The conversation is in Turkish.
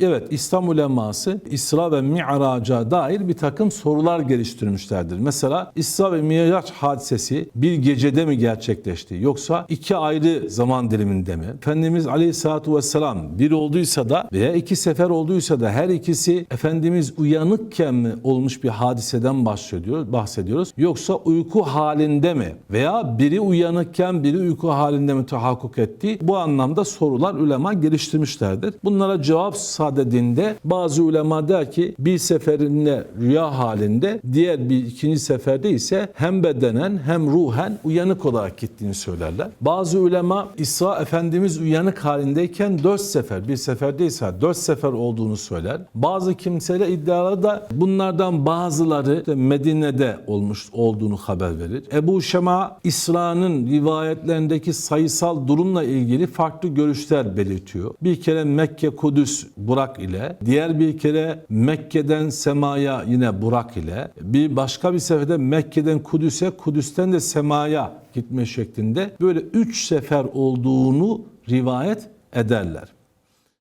Evet İslam uleması İsra ve Mi'raç'a dair bir takım sorular geliştirmişlerdir. Mesela İsra ve Mi'raç hadisesi bir gecede mi gerçekleşti yoksa iki ayrı zaman diliminde mi? Efendimiz Aleyhisselatü Vesselam bir olduysa da veya iki sefer olduysa da her ikisi Efendimiz uyanıkken mi olmuş bir hadiseden bahsediyor, bahsediyoruz yoksa uyku halinde mi? Veya biri uyanıkken biri uyku halinde mi tahakkuk etti? Bu anlamda sorular ulema geliştirmişlerdir. Bunlara cevap sadedinde bazı ulema der ki bir seferinde rüya halinde diğer bir ikinci seferde ise hem bedenen hem ruhen uyanık olarak gittiğini söylerler. Bazı ulema İsa Efendimiz uyanık halindeyken dört sefer bir seferdeyse dört sefer olduğunu söyler. Bazı kimseler iddialı da bunlardan bazıları Medine'de olmuş olduğunu haber verir. Ebu Şema İsra'nın rivayetlerindeki sayısal durumla ilgili farklı görüşler belirtiyor. Bir kere Mekke Kudüs Burak ile, diğer bir kere Mekke'den semaya yine Burak ile, bir başka bir seferde Mekke'den Kudüs'e, Kudüs'ten de semaya gitme şeklinde böyle üç sefer olduğunu rivayet ederler.